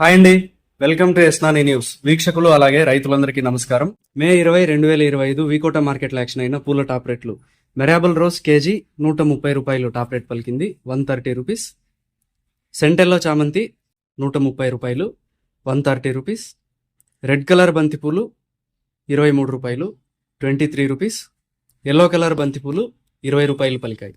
Hi అండి. Welcome to ఎస్నాని news. వీక్షకులు అలాగే రైతులందరికీ నమస్కారం. మే ఇరవై రెండు వేల ఇరవై ఐదు వీకోట మార్కెట్లో యాక్షన్ అయిన పూల టాప్ రేట్లు. మెరాబుల్ రోజ్ కేజీ నూట ముప్పై రూపాయలు టాప్ రేట్ పలికింది. One thirty rupees. సెంటెల్లో చామంతి నూట ముప్పై రూపాయలు. One thirty rupees. Red colour బంతిపూలు ఇరవై మూడు రూపాయలు. Twenty three rupees. Yellow colour బంతిపూలు ఇరవై రూపాయలు పలికాయి.